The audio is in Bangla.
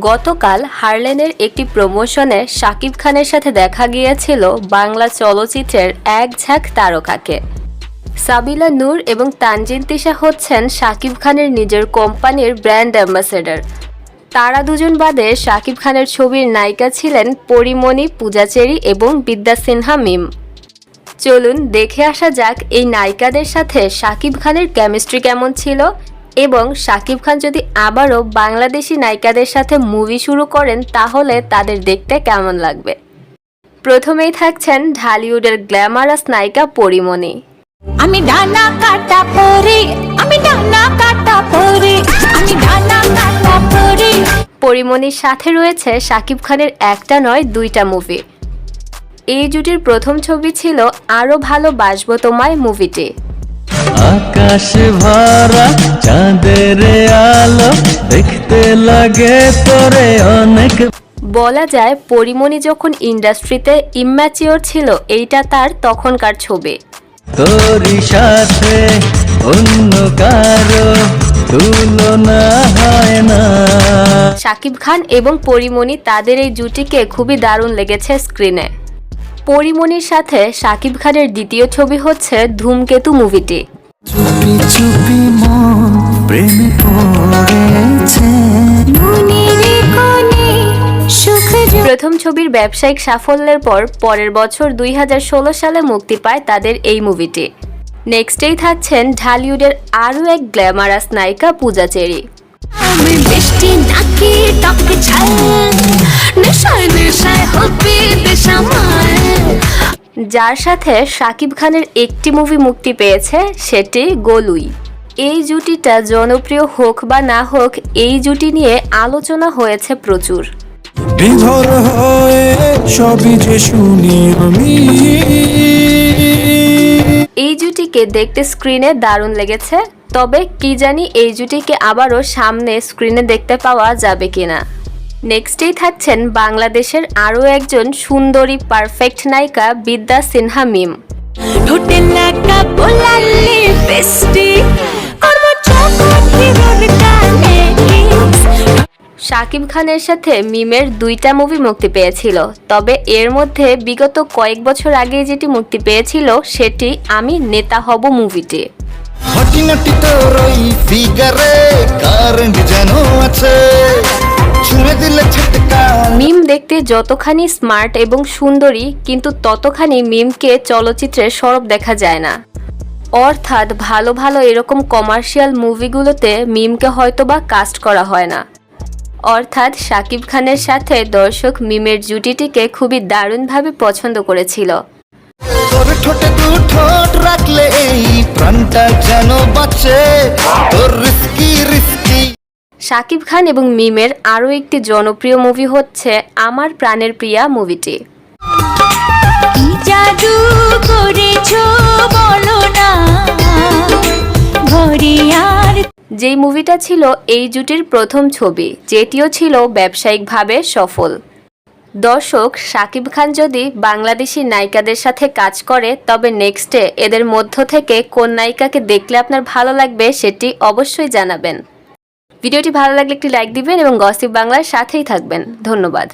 গতকাল হারলেনের একটি প্রমোশনে শাকিব খানের সাথে দেখা গিয়েছিল বাংলা চলচ্চিত্রের এক ঝাঁক তারকাকে। সাবিলা নূর এবং তানজিন তিশা হচ্ছেন শাকিব খানের নিজের কোম্পানির ব্র্যান্ড অ্যাম্বাসেডর। তারা দুজন বাদে শাকিব খানের ছবির নায়িকা ছিলেন পরিমণি পূজাচেরি এবং বিদ্যা সিনহা মিম। চলুন দেখে আসা যাক এই নায়িকাদের সাথে শাকিব খানের কেমিস্ট্রি কেমন ছিল এবং শাকিব খান যদি আবারও বাংলাদেশি নায়িকাদের সাথে মুভি শুরু করেন তাহলে তাদের দেখতে কেমন লাগবে? প্রথমেই থাকছেন ঢালিউডের গ্ল্যামারাস নায়িকা পরিমণি। আমি ডানা কাটা পরে আমি ডানা কাটা পরে আমি ডানা কাটা পরে। পরিমণির সাথে রয়েছে শাকিব খানের একটা নয় দুইটা মুভি। এই জুটির প্রথম ছবি ছিল আরও ভালো বাসবো তোমায় মুভিটি। আকাশ ভরা চাঁদের আলো দেখতে লাগে তোরে অনেক। বলা যায় পরিমণি যখন ইন্ডাস্ট্রিতে ইম্যাচিওর ছিল এইটা তার তখনকার ছবি। তোরই সাথে অন্য কারও তুলনা হয় না। শাকিব খান এবং পরিমণি তাদের এই জুটিকে খুবই দারুণ লেগেছে স্ক্রিনে। পরিমণির সাথে শাকিব খানের দ্বিতীয় ছবি হচ্ছে ধূমকেতু মুভিটি। চুপি চুপি মন প্রেমে পড়েছে। মনের কোণে সুখ জ- প্রথম ছবির ব্যবসায়িক সাফল্যের পর পরের বছর দুই হাজার ষোলো সালে মুক্তি পায় তাদের এই মুভিটি। নেক্সটেই থাকছেন ঢালিউডের আরও এক গ্ল্যামারাস নায়িকা পূজা চেরি। আমি বৃষ্টি নাকি টপকে ছাল নেশায় নেশায় হবে দেশামায় যার সাথে শাকিব খানের একটি মুভি মুক্তি পেয়েছে সেটি গোলুই। এই জুটিটা জনপ্রিয় হোক বা না হোক এই জুটি নিয়ে আলোচনা হয়েছে প্রচুর। নিধর হয়ে সবই যে শুনি আমি। এই জুটিকে দেখতে স্ক্রিনে দারুণ লেগেছে তবে কি জানি এই জুটিকে আবারও সামনে স্ক্রিনে দেখতে পাওয়া যাবে কিনা। নেক্সটেই থাকছেন বাংলাদেশের আরও একজন সুন্দরী পারফেক্ট নায়িকা বিদ্যা সিনহা মিম। শাকিব খানের সাথে মিমের দুইটা মুভি মুক্তি পেয়েছিল তবে এর মধ্যে বিগত কয়েক বছর আগে যেটি মুক্তি পেয়েছিল সেটি আমি নেতা হব মুভিটি কারেন্ট যেন আছে। মিম দেখতে যতখানি স্মার্ট এবং সুন্দরী কিন্তু ততখানি মিমকে চলচ্চিত্রে সরব দেখা যায় না। অর্থাৎ ভালো ভালো এরকম কমার্শিয়াল মুভিগুলোতে মিমকে হয়তোবা কাস্ট করা হয় না। অর্থাৎ শাকিব খানের সাথে দর্শক মিমের জুটিটিকে খুবই দারুণভাবে পছন্দ করেছিল। তোর ঠোঁটে দু ঠোঁট রাখলে এই প্রাণটা যেন বাঁচে। শাকিব খান এবং মিমের আরও একটি জনপ্রিয় মুভি হচ্ছে আমার প্রাণের প্রিয়া মুভিটি। কি জাদু করেছ বলো না যেই মুভিটা ছিল এই জুটির প্রথম ছবি যেটিও ছিল ব্যবসায়িকভাবে সফল। দর্শক শাকিব খান যদি বাংলাদেশি নায়িকাদের সাথে কাজ করে তবে নেক্সটে এদের মধ্য থেকে কোন নায়িকাকে দেখলে আপনার ভালো লাগবে সেটি অবশ্যই জানাবেন। ভিডিওটি ভালো লাগলে একটি লাইক দিবেন এবং গসিপ বাংলার সাথেই থাকবেন। ধন্যবাদ।